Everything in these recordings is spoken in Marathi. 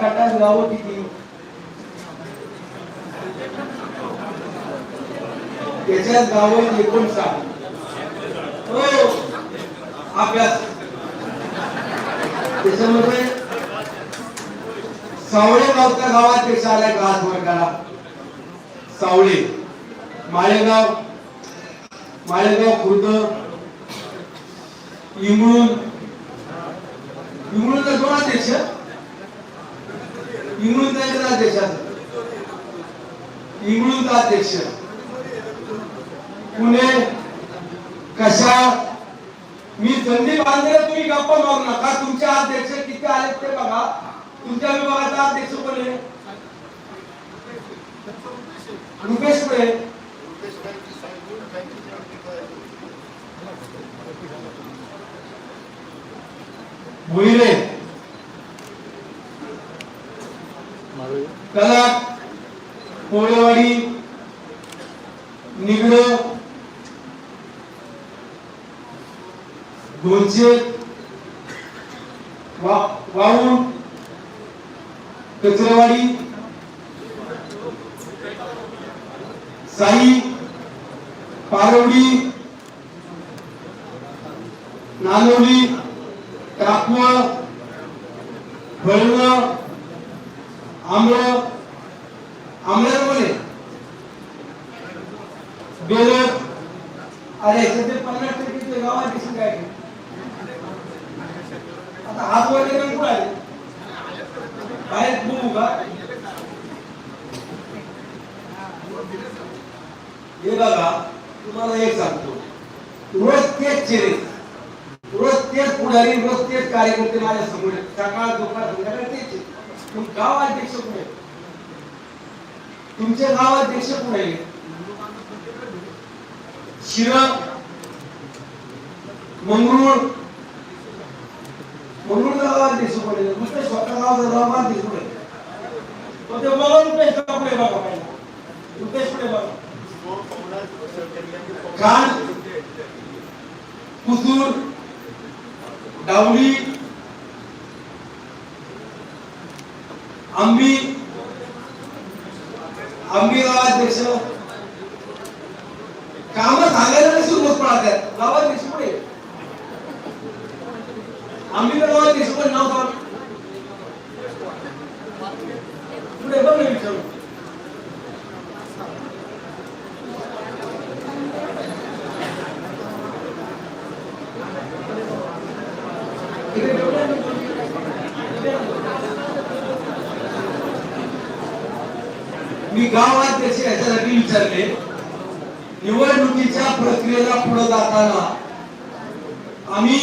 गटात गावं किती त्याच्यात गावं एकोणसाठ. हो अभ्यास त्याच्यामध्ये सावळे गावच्या गावात ते आलाय गाज वर्गाला. सावळे. माळेगाव. माळेगाव खुर्द. इंगळून इंगळूनचा दोन अध्यक्ष? इंगळून त्यांच्या अध्यक्षाचा इंगळूनचा अध्यक्ष. पुणे कशा? मी संधी बांधले तुम्ही गप्पा मारू नका. तुमचे अध्यक्ष किती आले ते बघा. तुमच्या विभागाचा अध्यक्ष कोण आहे? रुपेश पुढे. भुईरे कलाक कोळेवाडी निगडो दोनशे वा- कचरेवाडी साई पारवडी नानवली टाकवळ फळवण आम्र आमल्यामध्ये बेलर अरे सध्या पन्नास टक्के गावात दिसून काय ते? आता हात वर केले कुठं आले? बाहेर बोलू का? हे बघा तुम्हाला एक सांगतो. रोज तेच चेहरे रोज तेच पुढारी रोज तेच कार्यकर्ते माझ्यासमोर सकाळ दुपार संध्याकाळ तेच आहेत. गाव अध्यक्ष कुठे तुमचे गाव अध्यक्ष कुठे आहेत? मंगरूळ मंगरुळ गाव नुसते तो ते बघा रुपेश पुढे बघा पहिला रुपेश पुढे बघा. कान कुसूर डावली आंबी आंबी देश काम सांगायला नाही सुरू पडतात गावाध्यक्ष पुढे आंबी गावाध्यक्ष पण नाव सांग पुढे बघ ना विचारू मी गावाध्यक्ष याच्यासाठी विचारले निवडणुकीच्या प्रक्रियेला पुढे जाताना आम्ही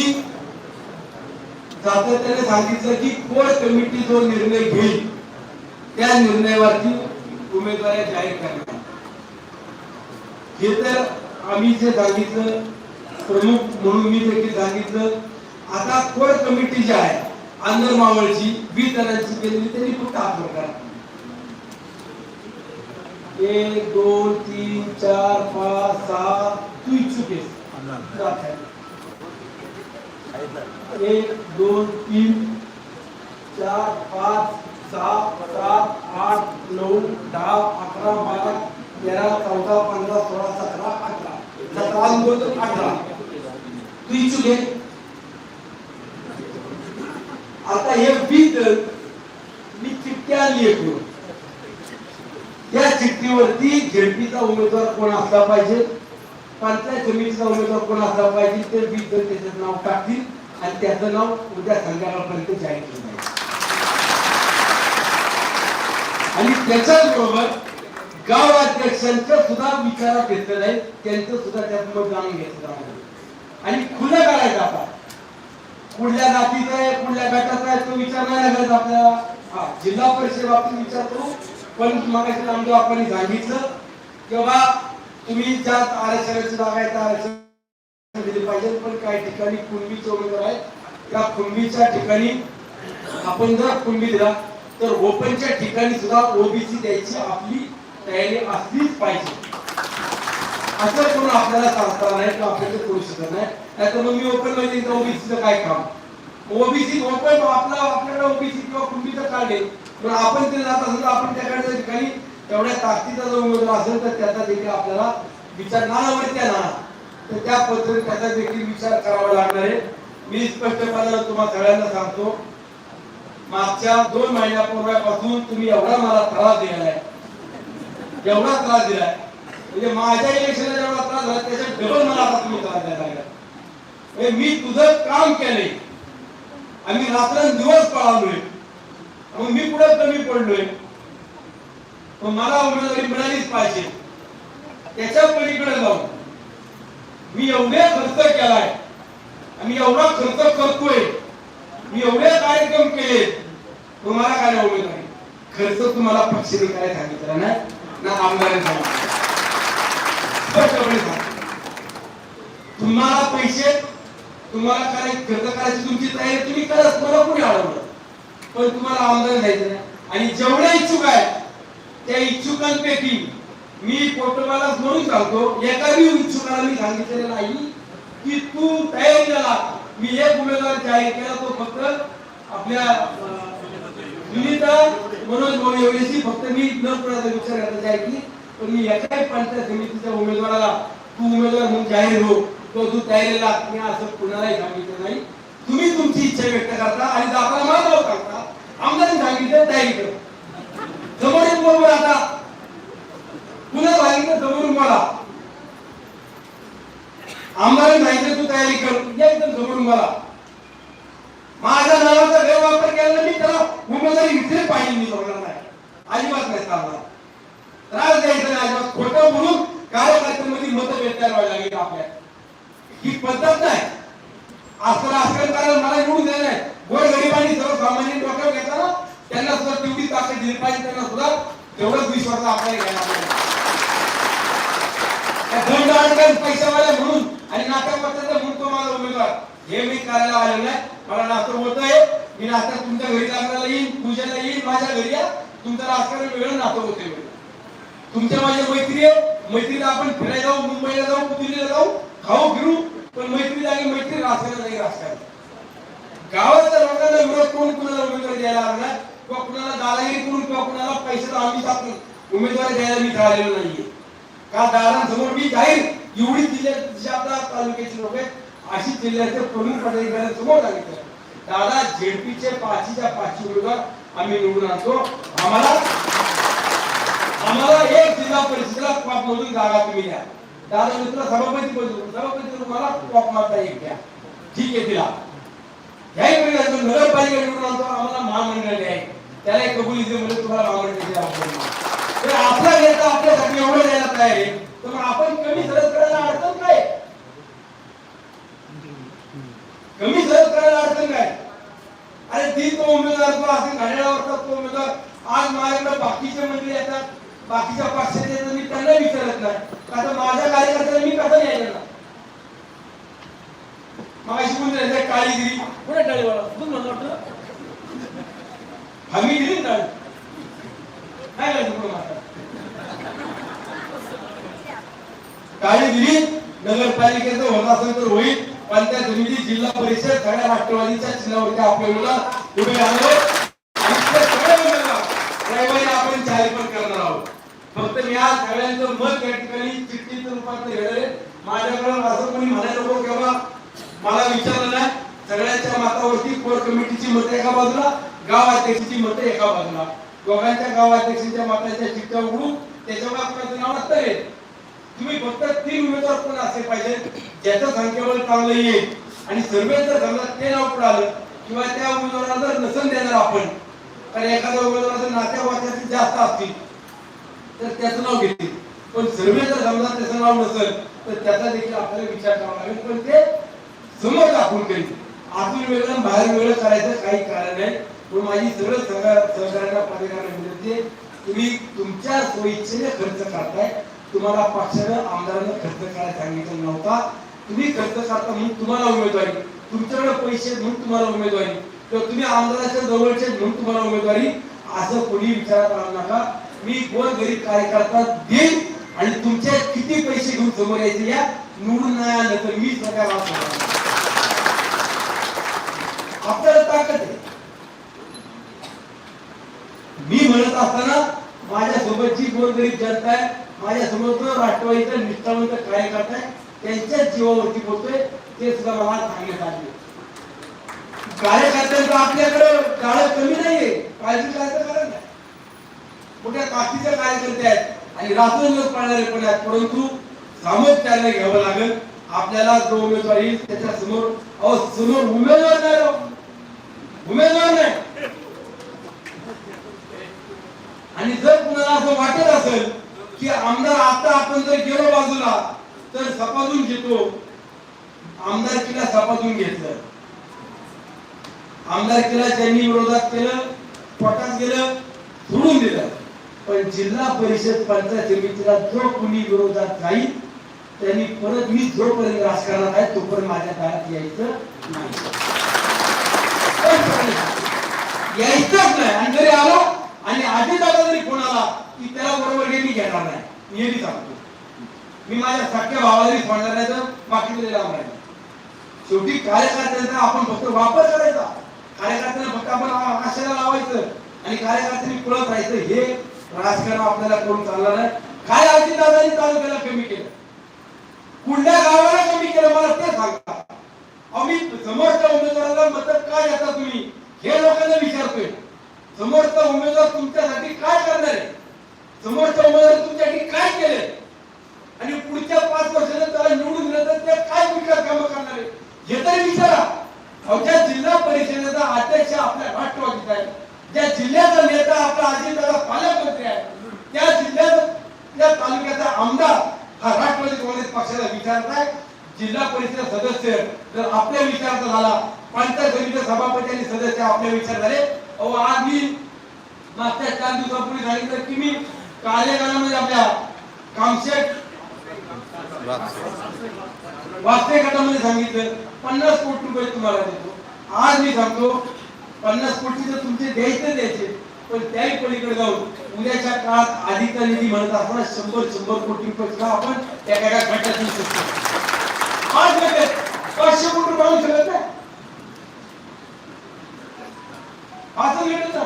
सातत्याने सांगितलं की कोर कमिटी जो निर्णय घेईल त्या निर्णयावरती उमेदवार जाहीर करणार. हे तर आम्ही जे सांगितलं प्रमुख म्हणून मी देखील सांगितलं आता कोर कमिटी जी आहे आंध्र मावळची वीस जणांची केलेली त्यांनी फक्त आत्मक करा. एक दोन तीन चार पाच सहा तू इच्छुक आहेस. एक दोन तीन चार पाच सहा सात आठ नऊ दहा अकरा बारा तेरा चौदा पंधरा सोळा सतरा अठरा. सतरा दोन अठरा. तू इच्छुक आहे? आता हे वीस मी चिठ्ठ्या आणली आहे त्या चिठ्ठीवरती झेडपीचा उमेदवार कोण असला पाहिजे पंचायत समितीचा उमेदवार कोण असला पाहिजे ते वीस त्याचं नाव टाकतील आणि त्याचं नाव उद्या संध्याकाळपर्यंत जाहीर केलं जाईल. आणि त्याच्याच बरोबर गाव अध्यक्षांच्या सुद्धा विचारात घेतलेलं आहे त्यांचं सुद्धा त्यात मत जाणून घेतलं जाणार आणि खुलं करायचं आता. कुठल्या जातीचा आहे कुठल्या गटाचा आहे तो विचार नाही लागत आपल्याला. हा जिल्हा परिषद बाबतीत विचार करू पण मगाशी नामदेव आपण सांगितलं किंवा तुम्ही ज्या आरक्षणाची जागा आहे त्या आरक्षण दिली पाहिजे. पण काही ठिकाणी कुणबीचे उमेदवार आहेत त्या कुणबीच्या ठिकाणी आपण जर कुणबी दिला तर ओपनच्या ठिकाणी सुद्धा ओबीसी द्यायची आपली तयारी असलीच पाहिजे. असं करून आपल्याला सांगता नाही किंवा आपल्याला करू शकत नाही. नाहीतर मग मी ओपनमध्ये ओबीसीचं काय काम? ओबीसी ओपन आपला आपल्याला ओबीसी किंवा कुणबीचं काढले पण आपण ते जात असेल तर आपण त्याकडे काही ठिकाणी तेवढ्या ताकदीचा जो उमेदवार असेल तर त्याचा देखील आपल्याला विचार नानावर त्या ना. तर त्या पद्धतीने त्याचा देखील विचार करावा लागणार आहे. मी स्पष्टपणे तुम्हाला सगळ्यांना सांगतो मागच्या दोन महिन्यापूर्वीपासून तुम्ही एवढा मला त्रास दिलाय एवढा त्रास दिलाय म्हणजे माझ्या इलेक्शनला जेवढा त्रास झाला त्याच्या डबल मला आता तुम्ही त्रास द्यायला लागला. म्हणजे मी तुझं काम केलंय. आम्ही रात्रंदिवस पळालोय. मग मी पुढे कमी पडलोय. मग मला उमेदवारी मिळालीच पाहिजे. त्याच्या पलीकडे जाऊ मी एवढे खर्च केलाय. आणि एवढा खर्च करतोय. मी एवढे कार्यक्रम केले. तुम्हाला काय नाही उमेदवारी? खर्च तुम्हाला पक्षाने काय सांगितलं ना? ना आमदारांनी सांगितलं. तुम्हाला पैसे तुम्हाला काय खर्च करायची तुमची तयारी तुम्ही करा तुम्हाला कोणी अडवलं पण तुम्हाला आमदार द्यायचं नाही. आणि जेवढे इच्छुक आहेत त्या इच्छुकांपैकी मी पोटोबाला म्हणून सांगतो एका बी इच्छुकाला मी सांगितलेलं नाही की तू तयारीला लाग. मी एक उमेदवार जाहीर केला तो फक्त आपल्या अं, मनोज भाऊ एवढीशी फक्त मी न प्रचार विचार करता जाहीर की पण मी याच्याही पंचायत समितीच्या उमेदवाराला तू उमेदवार म्हणून जाहीर हो तो तू तयारीला लाग मी असं कुणालाही सांगितलं नाही. तुम्ही तुमची इच्छा व्यक्त करता आणि जाताना मला नाव सांगता आमदारांनी सांगितलं तयारी कर. समोर बरोबर आता. पुन्हा सांगितलं समोरून मला आमदारांनी सांगितलं तू तयारी कर. या एकदम समोरून मला माझ्या नावाचा गैरवापर केला मी त्याला उमेदवारी इथे पाहिजे मी सोडणार नाही. अजिबात नाही चालणार त्रास द्यायचा नाही अजिबात खोटं बोलून कार्यकर्त्यांमध्ये मतभेद तयार लागेल आपल्या. ही पद्धत नाही. असं राजकारण करायला मला निवडून द्यायला नाही. गोर गरिबांनी सर्वसामान्य डोक्यावर घेताना त्यांना सुद्धा तेवढी ताकद दिली पाहिजे त्यांना सुद्धा तेवढंच विश्वास आपल्याला घ्यायला पाहिजे. त्या पैशावाल्या म्हणून आणि नाट्यपत्राचा म्हणून तो माझा उमेदवार. हे मी करायला आलेलो नाही. मला नातं होत आहे मी नातं तुमच्या घरी लग्नाला येईन पूजेला येईन माझ्या घरी या. तुमचं राजकारण वेगळं नातं होते तुमच्या माझ्या मैत्री आहे. मैत्रीला आपण फिरायला जाऊ मुंबईला जाऊ दिल्लीला जाऊ खाऊ फिरू पण मैत्री जागी मैत्री रासायला जागी रासायला गावाच्या लोकांना विरोध कोण कुणाला उमेदवारी द्यायला लागला किंवा कुणाला दादागिरी करून किंवा कुणाला पैशाचा आम्ही टाकून उमेदवारी द्यायला मी ठरलेलो नाहीये. का दादांसमोर मी जाहीर? एवढी जिल्ह्यात आपल्या तालुक्याची लोक आहेत अशी जिल्ह्याचे प्रमुख पदाधिकाऱ्यांसमोर सांगितलं दादा झेडपीचे पाचीच्या पाचशे उमेदवार आम्ही निवडून आणतो. आम्हाला आम्हाला एक जिल्हा परिषदेला कॉप मधून जागा तुम्ही द्या. दादा मित्र सभापती पद सभापती तुम्हाला कॉप मारता एक द्या. ठीक आहे तिला. ह्याही परिषद नगरपालिका निवडून आम्हाला महामंडळ आहे. त्याला एक कबुली म्हणजे तुम्हाला महामंडळ तर आपला नेता आपल्यासाठी एवढं द्यायला तयार आहे. तर मग आपण कमी सरस करायला अडचण काय? कमी सरस करायला अडचण काय? अरे ती तो उमेदवार तो असे घड्याळावरचा तो उमेदवार आज माझ्याकडे बाकीचे मंत्री येतात. बाकीच्या पक्षाचे येतात मी त्यांना विचारत नाही. आता माझ्या कार्यकर्त्याला मी कसं यायचं ना मग अशी म्हणजे काळीगिरी टाळीवाला? म्हणलं हमी दिली ना टाळी. काय करायचं पुढं मात्र काळी दिली. नगरपालिकेचं होत असेल तर होईल पंचायत समिती जिल्हा परिषद सगळ्या राष्ट्रवादीच्या चिन्हावरती आपले मुलं उभे राहिले आणि ते सगळे उमेदवार रविवारी आपण जाहीर पण करणार आहोत या सगळ्यांचं मत या ठिकाणी चिठ्ठीचं रूपात घेणार माझ्याकडून असं कोणी म्हणायला नको किंवा मला विचारलं नाही. सगळ्यांच्या मतावरती कोर कमिटीची मतं एका बाजूला गाव अध्यक्षाची मतं एका बाजूला. दोघांच्या गाव अध्यक्षांच्या मताच्या चिठ्ठ्या उघडून त्याच्यावर आपल्याचं नाव असतं तुम्ही फक्त तीन उमेदवार कोण असले पाहिजे ज्याचं संख्याबळ चांगलं येईल. आणि सर्वे जर समजा ते नाव पुढे आलं किंवा त्या उमेदवाराला जर नसन देणार आपण कारण एखाद्या उमेदवाराचं नात्या वाट्याचे जास्त असतील. तर त्याचं नाव घेतील. पण सर्वे जर समजा त्याचं नाव नसेल तर त्याचा देखील आपल्याला विचार करावा लागेल. पण ते समोर दाखवून करील आतून वेगळं बाहेर वेगळं करायचं काही कारण नाही. पण माझी सगळं सहकार- सहकार्यांना विनंती तुम्ही तुमच्या सोयीचे खर्च करताय तुम्हाला पक्षानं आमदारानं खर्च करायला सांगितलं नव्हता. तुम्ही खर्च करता म्हणून तुम्हाला उमेदवारी. तुमच्याकडे पैसे म्हणून तुम्हाला उमेदवारी. किंवा तुम्ही आमदाराच्या जवळचे म्हणून तुम्हाला उमेदवारी. असं कोणी विचारात आणू नका. मी गोर गरीब कार्यकर्ता देईन आणि तुमचे किती पैसे घेऊन समोर यायचे या निवडून नाही आलं तर मी सगळ्या आपल्याला ताकद आहे. मी म्हणत असताना माझ्यासोबतची गोरगरीब जनता आहे माझ्यासोबत समोर राष्ट्रवादीचा निष्ठावंत कार्यकर्ता आहे त्यांच्या जीवावरती बोलतोय ते सुद्धा मला सांगण्यात आले. कार्यकर्त्यांचं आपल्याकडे काळ कमी नाहीये काळजी करायचं कारण नाही मोठ्या कार्यकर्ते आहेत आणि रात्रंदिवस पाळणारे पण आहेत. परंतु सामोपचाराने घ्यावं लागेल. आपल्याला जो उमेदवार येईल त्याच्यासमोर अहो समोर उमेदवार नाही उमेदवार नाही. आणि जर कुणाला असं वाटत असेल की आमदार आता आपण जर गेलो बाजूला तर सपाजून घेतो. आमदारकीला सपाजून घेतलं. आमदारकीला ज्यांनी विरोधात केलं पटात गेलं सोडून दिलं. पण जिल्हा परिषद पंचायत समितीला जो कुणी विरोधात जाईल त्यांनी परत मी जोपर्यंत राजकारणात आहे तोपर्यंत माझ्या दारात यायचं नाही. यायचंच नाही. आणि जरी आलो आणि आधी दादा जरी फोन आला की त्याला बरोबर घे मी घेणार नाही. नेहमी सांगतो. मी माझ्या सख्या भावाला बी सोडणार नाही तर बाकी लावणार नाही. शेवटी कार्यकर्त्यांचा आपण फक्त वापर करायचा. कार्यकर्त्यांना फक्त आपण आशेला लावायचं. आणि कार्यकर्त्यांनी पळत राहायचं हे राजकारण आपल्याला करून चालणार नाही. काय आधी दादानी तालुक्याला कमी केलं. कुठल्या गावाला कमी केलं मला ते सांगा. अहो मी समोरच्या उमेदवाराला मदत काय देता तुम्ही? हे लोकांना विचारतोय. समोरचा उमेदवार तुमच्यासाठी काय करणार आहे? समोरच्या उमेदवार तुमच्यासाठी काय केले आणि पुढच्या पाच वर्षाने त्याला निवडून दिलं तर ते काय विकास काम करणार आहे? हे तरी विचारा. अवघ्या जिल्हा परिषदेचा अध्यक्ष आपल्या राष्ट्रवादीचा आहे. ज्या जिल्ह्याचा नेता आपला अजितदादा पालकमंत्री आहे त्या जिल्ह्यात त्या तालुक्याचा आमदार हा राष्ट्रवादी काँग्रेस पक्षाला विचारत आहे. जिल्हा परिषद सदस्य जर आपल्या विचाराचा झाला पंचायत समितीचे सभापती आणि सदस्य आपल्या विचार झाले अहो आज मी मागच्या चार दिवसापूर्वी सांगितलं की मी कार्यकाळामध्ये आपल्या कामशेट वास्तव गटामध्ये सांगितलं पन्नास कोटी रुपये तुम्हाला देतो. आज मी सांगतो पन्नास कोटी तर तुमचे द्यायचे द्यायचे. पण त्याही पलीकडे जाऊन उद्याच्या काळात आधीचा निधी म्हणत असताना शंभर शंभर कोटी रुपये सुद्धा आपण त्या एका गटात येऊ शकतो. आज लगेच पाचशे कोटी रुपये आणू शकत नाही. असं भेटत ना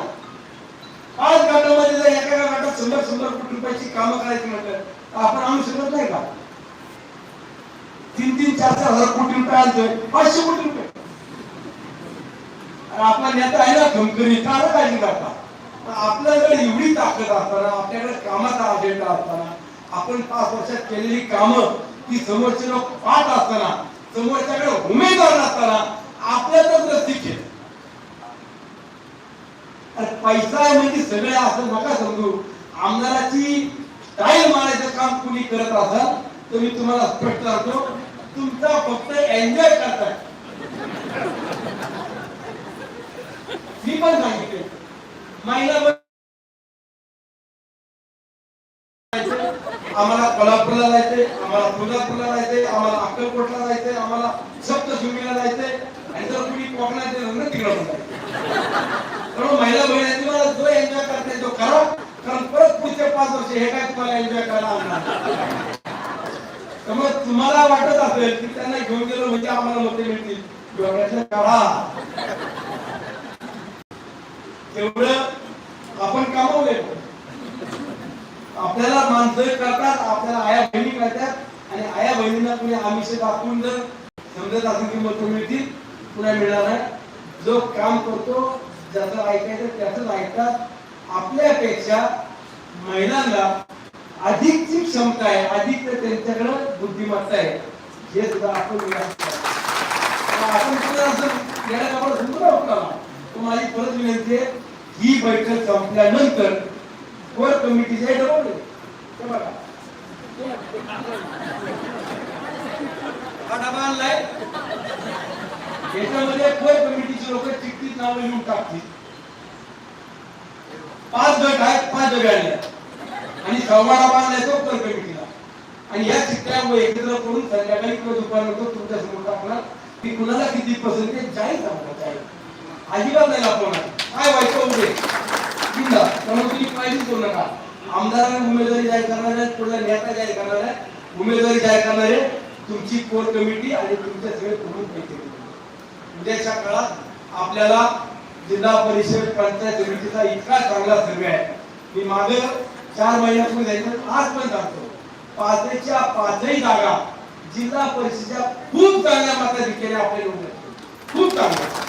पाच गटामध्ये जर एका एका गटात शंभर शंभर कोटी रुपयाची कामं करायची म्हटलं तर आपण आणू शकत नाही का? तीन तीन चार चार हजार कोटी रुपये आणतोय. पाचशे कोटी रुपये. आपला नेता आहे ना खमकरी त्याला काळजी करता आपल्याकडे एवढी ताकद असताना आपल्याकडे कामाचा अजेंडा असताना आपण पाच वर्षात केलेली कामं ती समोरचे लोक पाहत असताना समोरच्याकडे उमेदवार नसताना आपल्यातच रस्ती पैसा आहे म्हणजे सगळे असं नका समजू. आमदाराची टाईल मारायचं काम कुणी करत असाल तर मी तुम्हाला स्पष्ट सांगतो तुमचा फक्त एन्जॉय करताय. पण सांगितले महिनाभर आम्हाला कोल्हापूरला जायचंय आम्हाला तुळजापूरला जायचंय आम्हाला अक्कलकोटला जायचंय आम्हाला सप्तशृंगीला जायचंय. आणि जर कुणी कोकणात गेलं ना तिकडं पण म्हणून महिला बहिणी तुम्हाला जो एन्जॉय करता तो करा कारण परत पुढचे पाच वर्ष हे काय तुम्हाला एन्जॉय करायला आणणार त्यामुळे तुम्हाला वाटत असेल की त्यांना घेऊन गेलो म्हणजे आम्हाला मते मिळतील. डोळ्यातलं काढा तेवढं आपण कामवले. आपल्याला माणसं करतात आपल्याला आया बहिणी करतात आणि आया बहिणींना कुणी आमिष दाखवून जर समजत असेल की मत मिळतील पुन्हा मिळणार नाही. जो काम करतो ज्याचं ऐकायचं त्याच ऐकतात. आपल्यापेक्षा महिलांना अधिकची क्षमता आहे अधिक त्यांच्याकडे बुद्धिमत्ता आहे. हे सुद्धा आपण आपण सुद्धा असं येण्याजवळ सुद्धा होता तो माझी परत विनंती आहे ही बैठक संपल्यानंतर वर कमिटीचे हे डबल आणलाय. याच्यामध्ये कोर कमिटीचे लोक चिठ्ठीत नाव लिहून टाकतील. पाच गट आहेत पाच गट आणले. आणि सव्वा डबा आणलाय तो कोर कमिटीला आणि या चिठ्ठ्या एकत्र करून संध्याकाळी किंवा दुपारनंतर तुमच्यासमोर टाकणार. की कुणाला किती पसंत आहे जाहीर सांगणार जाहीर अजिबात नाही लपवणार काय व्हायचं म्हणजे? होते त्यामुळे तुम्ही काळजीच करू नका. आमदारांना उमेदवारी जाहीर करणार आहेत पुढल्या नेता जाहीर करणार आहेत. उमेदवारी जाहीर करणार आहे तुमची कोर कमिटी आणि तुमचे सगळे प्रमुख नेते उद्याच्या काळात आपल्याला जिल्हा परिषद पंचायत समितीचा इतका चांगला सर्वे आहे. मी मागे चार महिन्यापूर्वी जायचं आज पण सांगतो. पाचच्या पाचही जागा जिल्हा परिषदेच्या खूप चांगल्या मताधिक्याने आपले आपल्या खूप चांगल्या.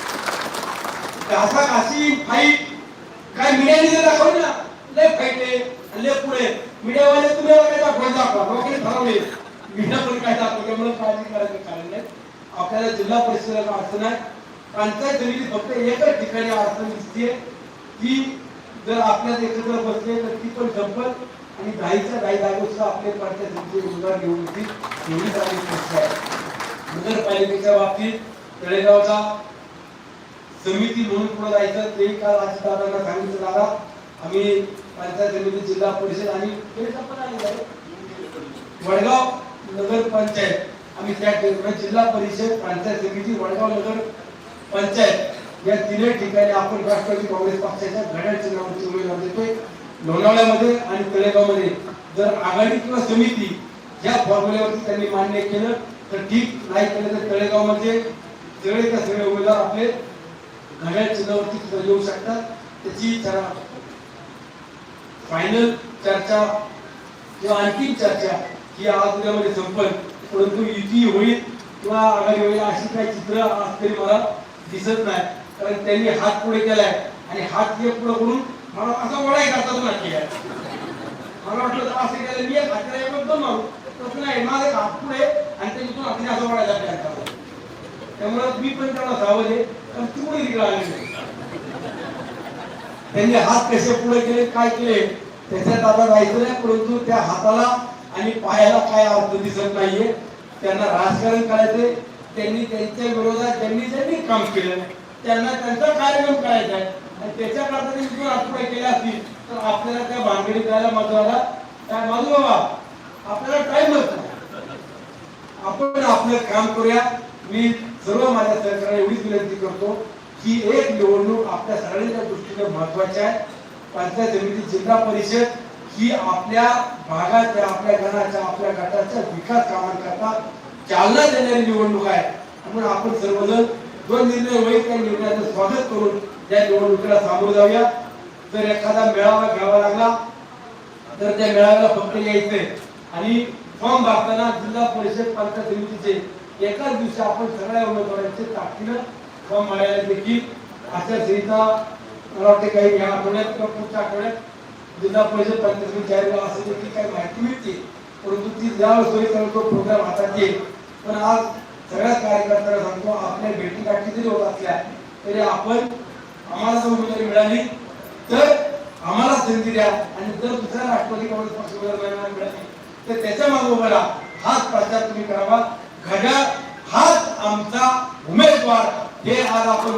घासा घासी फाईट काय मीडियाने जर दाखवली ना? लय फाईट आहे लय पुढे. मीडियावाले तुम्ही काय दाखवायचं दाखवा? लोकांनी ठरवले. मीडिया पण काय दाखवतो म्हणून काळजी करायचं कारण नाही. आपल्याला जिल्हा परिषदेला अडचण आहे. पंचायत समिती फक्त एकच ठिकाणी अडचण दिसते ती जर आपल्यात एकत्र बसले तर ती पण संपल. आणि दहाच्या दहा जागेसुद्धा आपले पंचायत समितीचे उमेदवार घेऊन येतील. एवढीच आपली इच्छा आहे. नगरपालिकेच्या बाबतीत तळेगावचा समिती म्हणून पुढे जायचं ते काल दादांना सांगितलं दादा. आम्ही पंचायत समिती जिल्हा परिषद आणि वडगाव नगर पंचायत. आम्ही त्या ठिकाणी जिल्हा परिषद पंचायत समिती वडगाव नगर पंचायत या तिन्ही ठिकाणी आपण राष्ट्रवादी काँग्रेस पक्षाच्या घड्याळ चिन्हावरती उमेदवार देतोय. लोणावळ्यामध्ये आणि तळेगावमध्ये. जर आघाडी किंवा समिती या फॉर्म्युल्यावरती त्यांनी मान्य केलं तर ठीक. नाही केलं तर तळेगावमध्ये सगळे त्या सगळे उमेदवार आपले? घड्याळ चिन्हावरती सुद्धा येऊ शकतात. त्याची जरा फायनल चर्चा किंवा अंतिम चर्चा ही आज उद्यामध्ये संपल. परंतु युती होईल किंवा आघाडी होईल अशी काही चित्र आज तरी मला दिसत नाही. कारण त्यांनी हात पुढे केलाय. आणि हात हे पुढे करून मला असा वळाय करतात नक्की आहे मला वाटलं तर असं केलं. मी हात हाताला एकदम मारू. तसं नाही. माझा हात पुढे आणि त्याच्यातून हाताने असं वळायला प्लॅन त्यामुळे मी पण त्यांना सावध आहे पण तेवढे तिकडे आले नाही. त्यांनी हात कसे पुढे केले काय केले त्याच्यात आता जायचं नाही परंतु त्या हाताला आणि पायाला काय अर्थ दिसत नाहीये. त्यांना राजकारण करायचंय त्यांनी त्यांच्या विरोधात त्यांनी ज्यांनी काम केलं त्यांना त्यांचा कार्यक्रम करायचा आहे. आणि त्याच्याकरता त्यांनी जर हात पुढे केले असतील तर आपल्याला त्या भानगडी करायला मजवाला काय माझू बाबा आपल्याला टाइम नाही आपण आपलं काम करूया. मी सर्व माझ्या सरकारला एवढीच विनंती करतो की एक निवडणूक आपल्या सगळ्यांच्या दृष्टीने महत्वाची आहे. पंचायत समिती जिल्हा परिषद ही आपल्या भागाच्या आपल्या घराच्या आपल्या गटाच्या विकास कामांकरता चालना देणारी निवडणूक आहे. म्हणून आपण सर्वजण जो निर्णय होईल त्या निर्णयाचं स्वागत करून त्या निवडणुकीला सामोरं जाऊया. जर एखादा मेळावा घ्यावा लागला तर त्या मेळाव्याला फक्त यायचंय. आणि फॉर्म भरताना जिल्हा परिषद पंचायत समितीचे एकाच दिवशी आपण सगळ्या उमेदवारांचे ताकदीनं फॉर्म मारायला देखील आचारसंहिता मला वाटते काही या आठवड्यात किंवा पुढच्या आठवड्यात जिल्हा परिषद पंचायत समिती जाहीर व्हावं असं देखील काही माहिती मिळते. परंतु ती ज्या सोयीचा तो प्रोग्राम हातात येईल पण आज सगळ्या कार्यकर्त्यांना सांगतो आपल्या भेटी गाठी जरी होत असल्या तरी आपण आम्हाला जर उमेदवारी मिळाली तर आम्हाला संधी द्या. आणि जर दुसऱ्या राष्ट्रवादी काँग्रेस पक्ष उमेदवारांना मिळाली तर त्याच्यामागे उभा हाच प्रचार तुम्ही करावा. खऱ्या हाच आमचा उमेदवार. हे आज आपण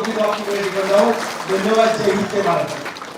आहोत धन्यवाद. जय हिंद. जय महाराष्ट्र